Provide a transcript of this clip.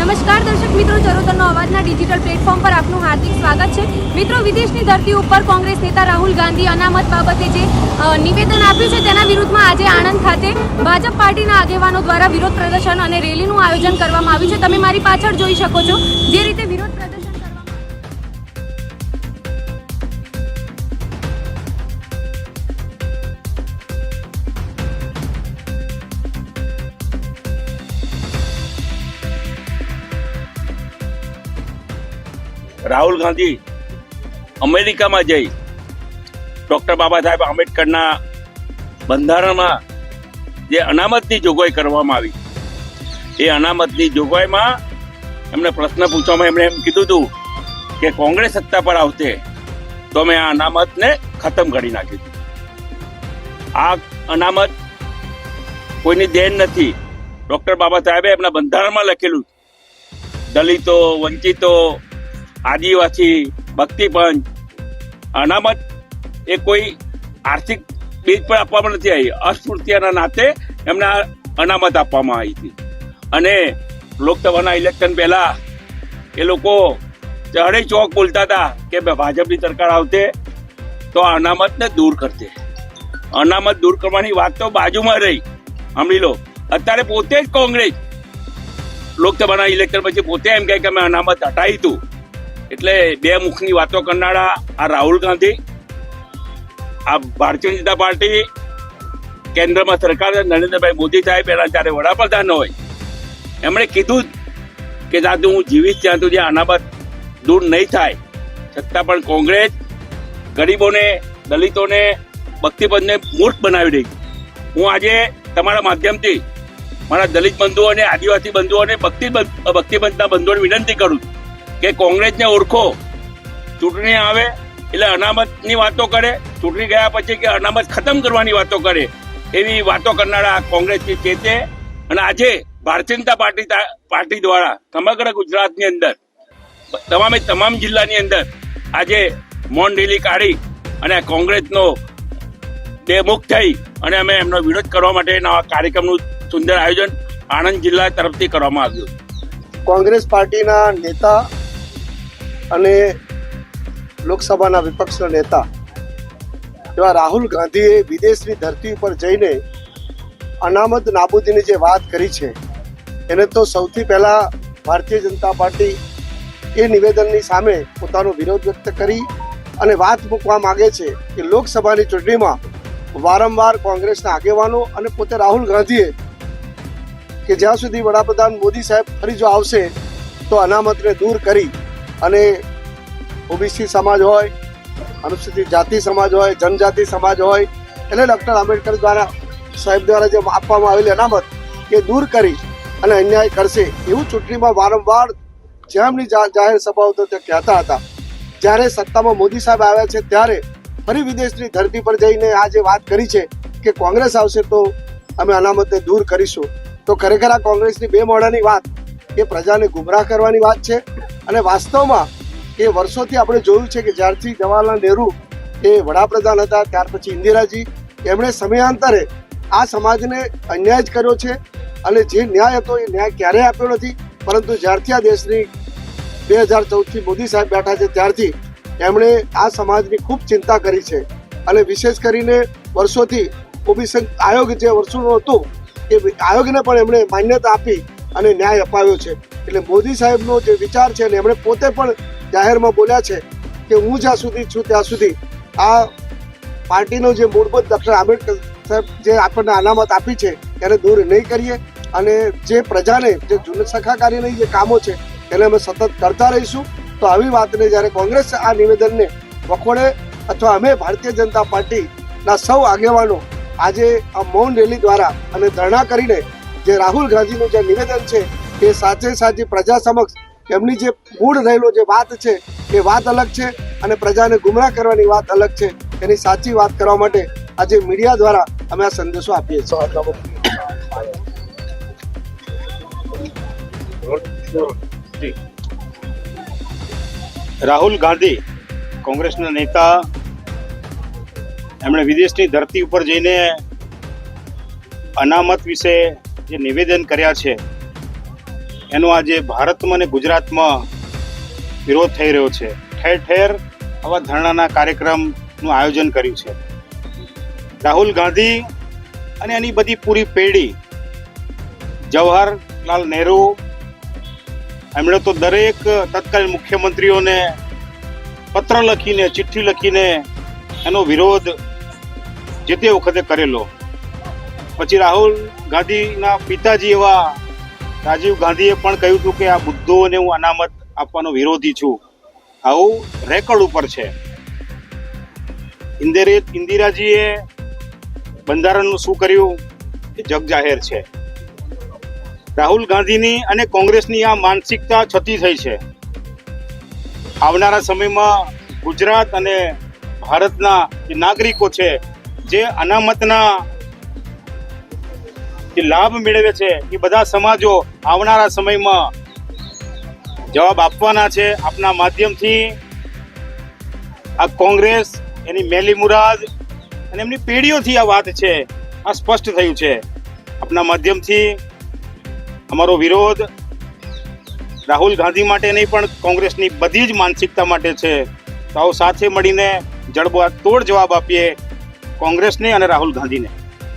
નમસ્કાર, દર્શક મિત્રો, ચરોતરનો અવાજના ડિજિટલ પ્લેટફોર્મ પર આપનું હાર્દિક સ્વાગત છે. મિત્રો, વિદેશની ધરતી ઉપર કોંગ્રેસ નેતા રાહુલ ગાંધી અનામત બાબતે જે નિવેદન આપ્યું છે તેના વિરુદ્ધમાં આજે આણંદ ખાતે ભાજપ પાર્ટીના આગેવાનો દ્વારા વિરોધ પ્રદર્શન અને રેલીનું આયોજન કરવામાં આવ્યું છે. તમે મારી પાછળ જોઈ શકો છો જે રીતે વિરોધ રાહુલ ગાંધી અમેરિકામાં જઈ ડૉક્ટર બાબા સાહેબ આંબેડકરના બંધારણમાં જે અનામતની જોગવાઈ કરવામાં આવી, એ અનામતની જોગવાઈમાં એમને પ્રશ્ન પૂછવામાં એમણે એમ કીધું હતું કે કોંગ્રેસ સત્તા પર આવશે તો મેં આ અનામતને ખતમ કરી નાખી આ અનામત કોઈની દેન નથી. ડૉક્ટર બાબા સાહેબે એમના બંધારણમાં લખેલું દલિતો, વંચિતો આદિવાસી ભક્તિપંચ અનામત, એ કોઈ આર્થિક બીજ પર આપવામાં નથી આવી. અસ્પૃશ્યના નાતે એમને અનામત આપવામાં આવી હતી. અને લોકસભાના ઇલેક્શન પહેલા એ લોકો ચઢે ચોક બોલતા હતા કે ભાજપની સરકાર આવતે તો અનામતને દૂર કરશે અનામત દૂર કરવાની વાત તો બાજુમાં રહી. સાંભળી લો. અત્યારે પોતે જ કોંગ્રેસ લોકસભાના ઇલેક્શન પછી પોતે એમ કહે કે અમે અનામત હટાવી હતું એટલે બે મુખની વાતો કરનારા આ રાહુલ ગાંધી, આ ભારતીય જનતા પાર્ટી કેન્દ્રમાં સરકાર નરેન્દ્રભાઈ મોદી સાહેબ, એના જ્યારે વડાપ્રધાન હોય, એમણે કીધું કે જ્યાં હું જીવીશ, ત્યાં સુધી અનામત દૂર નહીં થાય. છતાં પણ કોંગ્રેસ ગરીબોને, દલિતોને ભક્તિપદને મૂર્ખ બનાવી રહી. હું આજે તમારા માધ્યમથી મારા દલિત બંધુઓને, આદિવાસી બંધુઓને, ભક્તિ ભક્તિબંધના બંધુઓને વિનંતી કરું છું. કે કોંગ્રેસને ઓળખો. ચૂંટણી આવે એટલે અનામતની વાતો કરે. ચૂંટણી ગયા પછી કે અનામત ખતમ કરવાની વાતો કરે. એવી વાતો કરનારા કોંગ્રેસથી ચેતે. અને આજે ભારતીય જનતા પાર્ટી પાર્ટી દ્વારા સમગ્ર ગુજરાતની અંદર, તમામે તમામ જિલ્લાની અંદર આજે મૌન રેલી કાઢી અને કોંગ્રેસનો બેમુખ થઈ અને અમે એમનો વિરોધ કરવા માટેના આ કાર્યક્રમનું સુંદર આયોજન આણંદ જિલ્લા તરફથી કરવામાં આવ્યું. કોંગ્રેસ પાર્ટીના નેતા અને લોકસભાના વિપક્ષના નેતા એવા રાહુલ ગાંધીએ વિદેશની ધરતી ઉપર જઈને અનામત નાબૂદીની જે વાત કરી છે, એને તો સૌથી પહેલાં ભારતીય જનતા પાર્ટી એ નિવેદનની સામે પોતાનો વિરોધ વ્યક્ત કરી અને વાત મૂકવા માગે છે કે લોકસભાની ચૂંટણીમાં વારંવાર કોંગ્રેસના આગેવાનો અને પોતે રાહુલ ગાંધીએ કે જ્યાં સુધી વડાપ્રધાન મોદી સાહેબ ફરી જો આવશે, તો અનામતને દૂર કરી અને ઓબીસી સમાજ હોય, અનુસૂચિત જાતિ સમાજ હોય, જનજાતિ સમાજ હોય, એટલે ડૉક્ટર આંબેડકર દ્વારા, સાહેબ દ્વારા જે આપવામાં આવેલી અનામત એ દૂર કરી અને અન્યાય કરશે, એવું ચૂંટણીમાં વારંવાર જેમની જાહેર સભાઓ તો તે કહેતા હતા. જ્યારે સત્તામાં મોદી સાહેબ આવ્યા છે, ત્યારે ફરી વિદેશની ધરતી પર જઈને આ જે વાત કરી છે કે કોંગ્રેસ આવશે તો અમે અનામતને દૂર કરીશું. તો ખરેખર આ કોંગ્રેસની બે મોડાની વાત એ પ્રજાને ગુમરાહ કરવાની વાત છે અને વાસ્તવમાં એ વર્ષોથી આપણે જોયું છે કે જ્યારથી જવાહરલાલ નહેરુ એ વડાપ્રધાન હતા, ત્યાર પછી ઇન્દિરાજી, એમણે સમયાંતરે આ સમાજને અન્યાય જ કર્યો છે અને જે ન્યાય હતો એ ન્યાય ક્યારેય આપ્યો નથી. પરંતુ જ્યારથી આ દેશની બે હજાર ચૌદથી મોદી સાહેબ બેઠા છે, ત્યારથી એમણે આ સમાજની ખૂબ ચિંતા કરી છે. અને વિશેષ કરીને વર્ષોથી ઓબીસી આયોગ જે વર્ષોનો હતો, એ આયોગને પણ એમણે માન્યતા આપી અને ન્યાય અપાવ્યો છે. એટલે મોદી સાહેબનો જે વિચાર છે ને એમણે પોતે પણ જાહેરમાં બોલ્યા છે કે હું જ્યાં સુધી છું ત્યાં સુધી આ પાર્ટીનો જે મૂળભૂત ડૉક્ટર આંબેડકર સાહેબ જે આપણને અનામત આપી છે એને દૂર નહીં કરીએ. અને જે પ્રજાને જે જૂન સખાકારીની જે કામો છે એને અમે સતત કરતા રહીશું. તો આવી વાતને જ્યારે કોંગ્રેસ આ નિવેદનને વખોડે અથવા અમે ભારતીય જનતા પાર્ટીના સૌ આગેવાનો આજે આ મૌન રેલી દ્વારા અને ધરણા કરીને જે રાહુલ ગાંધીનું જે નિવેદન છે, એ સાચે સાચી પ્રજા સમક્ષ એમની જે મૂળ રહેલો જે વાત છે, એ વાત અલગ છે અને પ્રજાને ગુમરાહ કરવાની વાત અલગ છે. એની સાચી વાત કરવા માટે આજે મીડિયા દ્વારા અમે આ સંદેશો આપીએ છીએ. રાહુલ ગાંધી કોંગ્રેસના નેતા, એમણે વિદેશની ધરતી ઉપર જઈને અનામત વિશે જે નિવેદન કર્યા છે, એનો આજે ભારતમાં અને ગુજરાતમાં વિરોધ થઈ રહ્યો છે. ઠેર ઠેર આવા ધરણાના કાર્યક્રમનું આયોજન કર્યું છે. રાહુલ ગાંધી અને એની બધી પૂરી પેઢી, જવાહરલાલ નહેરુ, એમણે તો દરેક તત્કાલીન મુખ્યમંત્રીઓને પત્ર લખીને, ચિઠ્ઠી લખીને એનો વિરોધ જે તે વખતે કરેલો. પછી રાહુલ ગાંધીના પિતાજી એવા રાજીવ ગાંધીએ પણ કહ્યું હતું કે આ મુદ્દોને હું અનામત આપવાનો વિરોધી છું. આવું રેકોર્ડ ઉપર છે. ઇન્દિરે ઇન્દિરાજીએ બંધારણનું શું કર્યું? એ જગ જાહેર છે. રાહુલ ગાંધીની અને કોંગ્રેસની આ માનસિકતા છતી થઈ છે. આવનારા સમયમાં ગુજરાત અને ભારતના જે નાગરિકો છે, જે અનામતના જે લાભ મેળવે છે એ બધા સમાજો આવનારા સમયમાં જવાબ આપવાના છે. આપના માધ્યમથી આ કોંગ્રેસ, એની મેલી મુરાદ અને એમની પેઢીઓથી આ વાત છે, આ સ્પષ્ટ થયું છે. આપના માધ્યમથી અમારો વિરોધ રાહુલ ગાંધી માટે નહીં, પણ કોંગ્રેસની બધી જ માનસિકતા માટે છે. તો આવો સાથે મળીને જડબા તોડ જવાબ આપીએ કોંગ્રેસને અને રાહુલ ગાંધીને.